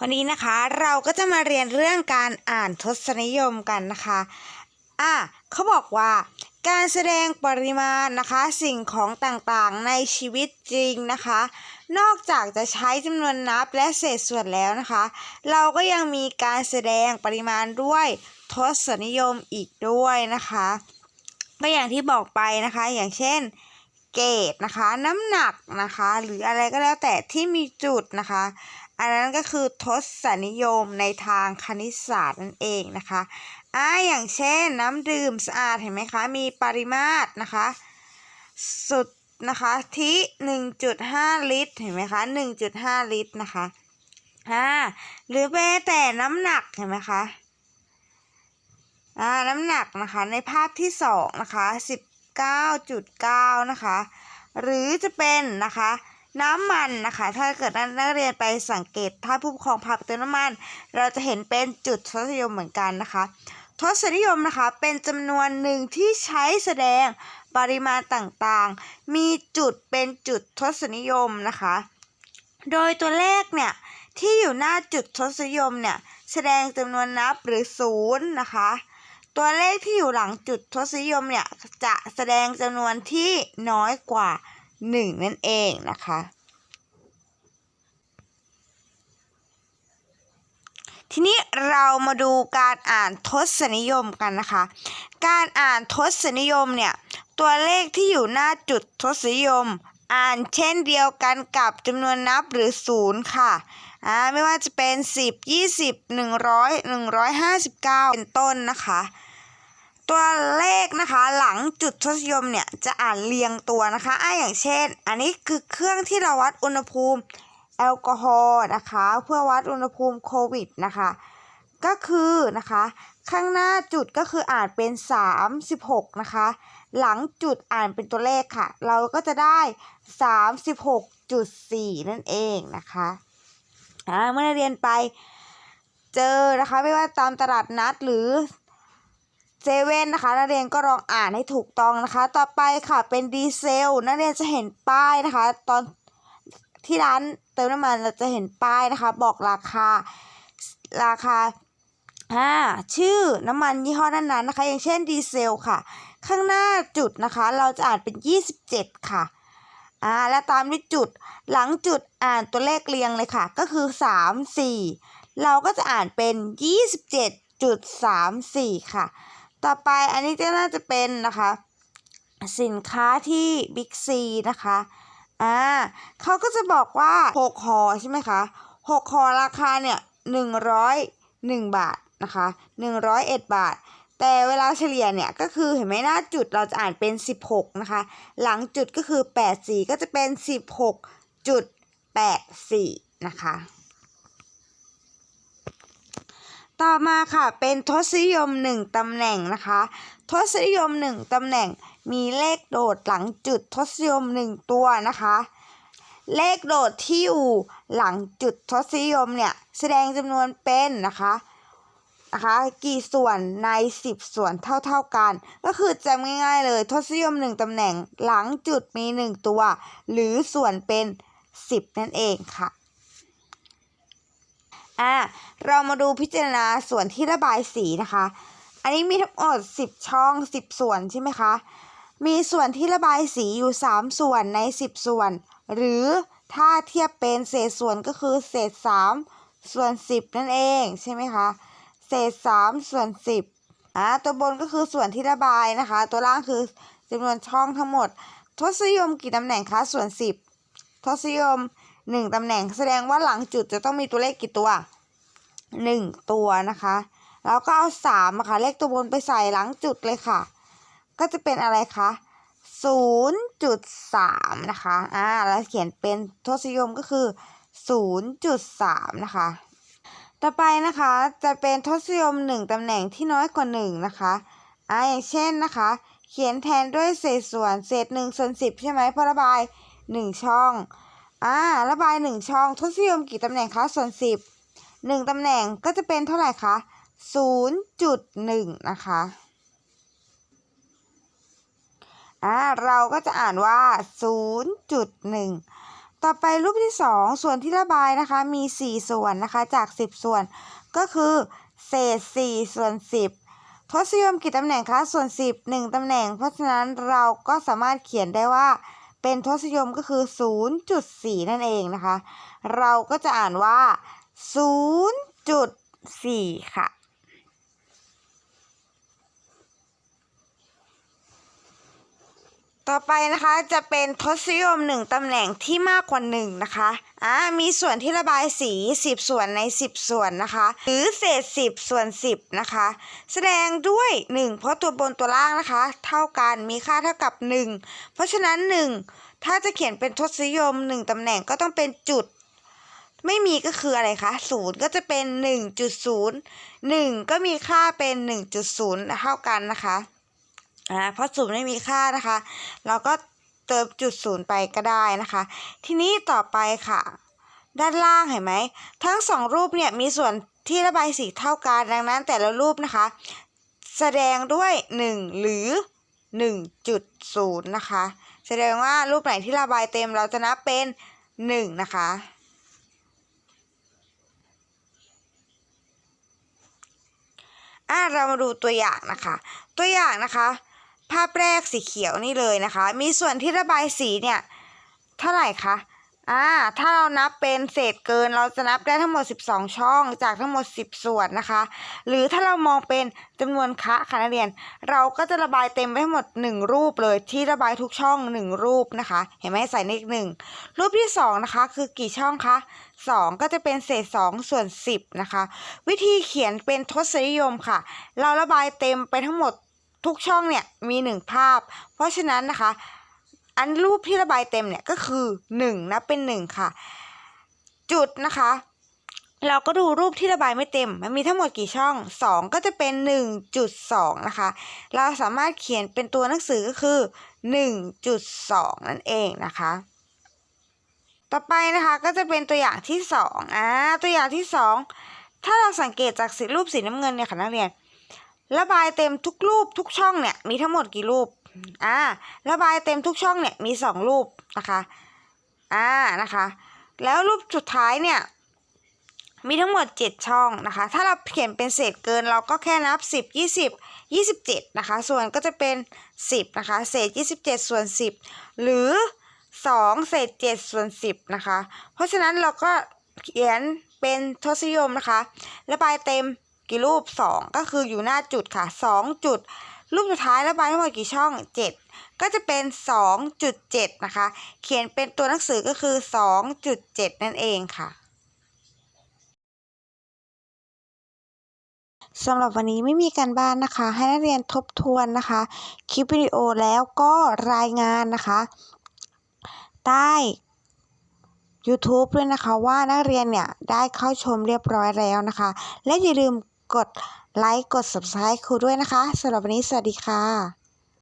วันนี้นะคะเราก็จะมาเรียนเรื่องการอ่านทศนิยมกันนะคะ อะเขาบอกว่า การแสดงปริมาณนะคะ สิ่งของต่างๆในชีวิตจริงนะคะ นอกจากจะใช้จำนวนนับและเศษส่วนแล้วนะคะ เราก็ยังมีการแสดงปริมาณด้วยทศนิยมอีกด้วยนะคะ ก็อย่างที่บอกไปนะคะ อย่างเช่นเกรดนะคะ น้ำหนักนะคะ หรืออะไรก็แล้วแต่ที่มีจุดนะคะ อันนั้นก็คือทศนิยมในทางคณิตศาสตร์นั่นเองนะคะอ่าอย่างเช่นน้ำดื่มสะอาดเห็นไหมคะมีปริมาตรนะคะ สุดนะคะที่ 1.5 ลิตรเห็นไหมคะ1.5 ลิตรนะคะอ่าหรือแม้แต่น้ำหนักเห็นไหมคะอ่าน้ำหนักนะคะในภาพที่สองนะคะ19.9 นะคะ หรือจะเป็นนะคะ น้ำมันนะคะ ถ้าเกิดนักเรียนไปสังเกตถ้าผู้ปกครองพาไปเติมน้ำมัน เราจะเห็นเป็นจุดทศนิยมเหมือนกันนะคะ ทศนิยมนะคะเป็นจำนวนหนึ่งที่ใช้แสดงปริมาณต่างๆ มีจุดเป็นจุดทศนิยมนะคะ โดยตัวเลขเนี่ยที่อยู่หน้าจุดทศนิยมเนี่ยแสดงจำนวนนับหรือศูนย์นะคะ ตัวเลขที่อยู่หลังจุดทศนิยมเนี่ยจะแสดงจำนวนที่น้อยกว่า 1 นั่นเองนะคะ ทีนี้เรามาดูการอ่านทศนิยมกันนะคะ การอ่านทศนิยมเนี่ย ตัวเลขที่อยู่หน้าจุดทศนิยม อ่านเช่นเดียวกันกับจำนวนนับหรือศูนย์ค่ะอ่าไม่ว่าจะเป็น 10 20 100 159 เป็นต้นนะคะ ตัวเลขนะคะหลังจุดทศนิยมเนี่ยจะอ่านเรียงตัวนะคะอ่าอย่างเช่น อันนี้คือเครื่องที่เราวัดอุณหภูมิแอลกอฮอล์นะคะ เพื่อวัดอุณหภูมิโควิดนะคะ ก็คือนะคะ ข้างหน้าจุดก็คืออ่านเป็น 36 นะคะ หลังจุดอ่านเป็นตัวเลขค่ะ เราก็จะได้ 36.4 นั่นเองนะคะอ่าเมื่อเรียนไปเจอนะคะไม่ว่าตามตลาดนัดหรือ เซเว่นนะคะ นักเรียนก็ลองอ่านให้ถูกต้องนะคะ ต่อไปค่ะเป็นดีเซลนักเรียนจะเห็นป้ายนะคะ ตอนที่ร้านเติมน้ำมันเราจะเห็นป้ายนะคะ บอกราคาราคาอ่าชื่อน้ำมันยี่ห้อนั้นๆนะคะ อย่างเช่นดีเซลค่ะ ข้างหน้าจุดนะคะ เราจะอ่านเป็น 27 ค่ะอ่าและตามด้วยจุดหลังจุดอ่านตัวเลขเรียงเลยค่ะ ก็คือ 3 4 เราก็จะอ่านเป็น 27.34 ค่ะ ต่อไปอันนี้ก็น่าจะเป็นนะคะ สินค้าที่บิ๊กซีนะคะอ่าเขาก็จะบอกว่า6ห่อใช่ไหมคะ6ห่อราคาเนี่ย101 บาทนะคะ101 บาท แต่เวลาเฉลี่ยเนี่ยก็คือเห็นไหมหน้าจุดเราจะอ่านเป็น 16 นะคะ หลังจุดก็คือ 84 ก็จะเป็น 16.84 นะคะ ต่อมาค่ะเป็นทศนิยม 1ตำแหน่งนะคะ ทศนิยม 1ตำแหน่งมีเลขโดดหลังจุดทศนิยม 1 ตัวนะคะ เลขโดดที่อยู่หลังจุดทศนิยมเนี่ยแสดงจำนวนเป็นนะคะนะคะกี่ส่วนใน 10 ส่วนเท่าๆกัน ก็คือจำง่ายๆเลยทศนิยม 1ตำแหน่งหลังจุดมี 1 ตัว หรือส่วนเป็น 10 นั่นเองค่ะ อ่าเรามาดูพิจารณาส่วนที่ระบายสีนะคะ อันนี้มีทั้งหมด10ช่อง10ส่วนใช่ไหมคะ มีส่วนที่ระบายสีอยู่3ส่วนใน10ส่วน หรือถ้าเทียบเป็นเศษส่วนก็คือเศษ3ส่วน10นั่นเองใช่ไหมคะเศษ3ส่วน10อ่าตัวบนก็คือส่วนที่ระบายนะคะ ตัวล่างคือจำนวนช่องทั้งหมด ทศนิยมกี่ตำแหน่งคะส่วน10ทศนิยม 1ตำแหน่งแสดงว่าหลังจุดจะต้องมีตัวเลขกี่ตัว 1 ตัวนะคะแล้วก็เอา3อะค่ะเลขตัวบนไปใส่หลังจุดเลยค่ะ ก็จะเป็นอะไรคะ0.3นย์จุดสามนะคะอ่าแล้วเขียนเป็นทศนิยมก็คือ0.3นย์จุดสามนะคะ ต่อไปนะคะจะเป็นทศนิยม1ตำแหน่งที่น้อยกว่า1นะคะอ่าอย่างเช่นนะคะ เขียนแทนด้วยเศษส่วนเศษ1ส่วน10ใช่ไหมพราะระบาย1ช่อง อ่าระบาย1ช่องทศนิยมกี่ตำแหน่งคะส่วน10 1ตำแหน่งก็จะเป็นเท่าไหร่คะ0.1นะคะอ่าเราก็จะอ่านว่า0.1ต่อไปรูปที่2ส่วนที่ระบายนะคะมี4ส่วนนะคะจาก10ส่วน ก็คือ เศษ4ส่วน10ทศนิยมกี่ตำแหน่งคะส่วน10 1ตำแหน่ง เพราะฉะนั้นเราก็สามารถเขียนได้ว่า เป็นทศนิยมก็คือ 0.4 นั่นเองนะคะ เราก็จะอ่านว่า 0.4 ค่ะ ต่อไปนะคะจะเป็นทศนิยม1ตำแหน่งที่มากกว่า1นะคะอ่ามีส่วนที่ระบายสี 10 ส่วนใน 10 ส่วนนะคะ หรือเศษ 10 ส่วน 10 นะคะ แสดงด้วย 1 เพราะตัวบนตัวล่างนะคะ เท่ากันมีค่าเท่ากับ 1 เพราะฉะนั้น 1 ถ้าจะเขียนเป็นทศนิยม 1ตำแหน่งก็ต้องเป็นจุดไม่มีก็คืออะไรคะ0ก็จะเป็น 1.0 1 ก็มีค่าเป็น 1.0 เท่ากันนะคะ อ่าเพราะศูนย์ไม่มีค่านะคะ เราก็เติมจุดศูนย์ไปก็ได้นะคะ ทีนี้ต่อไปค่ะ ด้านล่างเห็นไหมทั้งสองรูปเนี่ยมีส่วนที่ระบายสีเท่ากันดังนั้นแต่ละรูปนะคะ แสดงด้วย 1 หรือ 1.0 นะคะ แสดงว่ารูปไหนที่ระบายเต็มเราจะนับเป็น 1 นะคะอะเรามาดูตัวอย่างนะคะ ตัวอย่างนะคะ ภาพแรกสีเขียวนี่เลยนะคะ มีส่วนที่ระบายสีเนี่ยเท่าไหร่คะอ่าถ้าเรานับเป็นเศษเกินเราจะนับได้ทั้งหมด 12 ช่องจากทั้งหมด 10 ส่วนนะคะ หรือถ้าเรามองเป็นจำนวนคะค่ะนักเรียน เราก็จะระบายเต็มไปทั้งหมด 1 รูปเลยที่ระบายทุกช่อง 1 รูปนะคะ เห็นไหมใส่เลขหนึ่งรูปที่ 2 นะคะ คือกี่ช่องคะ2 ก็จะเป็นเศษ 2 ส่วน 10 นะคะ วิธีเขียนเป็นทศนิยมค่ะ เราระบายเต็มไปทั้งหมด ทุกช่องเนี่ยมีหนึ่งภาพ เพราะฉะนั้นนะคะ อันรูปที่ระบายเต็มเนี่ยก็คือ1นะเป็น1ค่ะ จุดนะคะ เราก็ดูรูปที่ระบายไม่เต็ม มันมีทั้งหมดกี่ช่อง 2 ก็จะเป็น 1.2 นะคะ เราสามารถเขียนเป็นตัวหนังสือก็คือ 1.2 นั่นเองนะคะต่อไปนะคะก็จะเป็นตัวอย่างที่2อ่าตัวอย่างที่ 2 ถ้าเราสังเกตจากสีรูปสีน้ำเงินเนี่ยค่ะนักเรียน ระบายเต็มทุกรูปทุกช่องเนี่ยมีทั้งหมดกี่รูปอ่าระบายเต็มทุกช่องเนี่ยมี 2 รูปนะคะอ่านะคะ แล้วรูปสุดท้ายเนี่ยมีทั้งหมด 7 ช่องนะคะ ถ้าเราเขียนเป็นเศษเกินเราก็แค่นับ 10 20 27นะคะ ส่วนก็จะเป็น 10นะคะ เศษ 27 ส่วน 10 หรือ 2 เศษ 7 ส่วน 10นะคะ เพราะฉะนั้นเราก็เขียนเป็นทศนิยมนะคะ ระบายเต็ม กี่รูป 2 ก็คืออยู่หน้าจุดค่ะ 2 จุด รูปสุดท้ายระบายทั้งหมดกี่ช่อง 7 ก็จะเป็น 2.7 นะคะ เขียนเป็นตัวหนังสือก็คือ 2.7 นั่นเองค่ะสำหรับวันนี้ไม่มีการบ้านนะคะ ให้นักเรียนทบทวนนะคะ คลิปวิดีโอแล้วก็รายงานนะคะ ใต้ YouTube ด้วยนะคะว่านักเรียนเนี่ยได้เข้าชมเรียบร้อยแล้วนะคะ และอย่าลืม กดไลค์กด Subscribe ครูด้วยนะคะสำหรับวันนี้สวัสดีค่ะ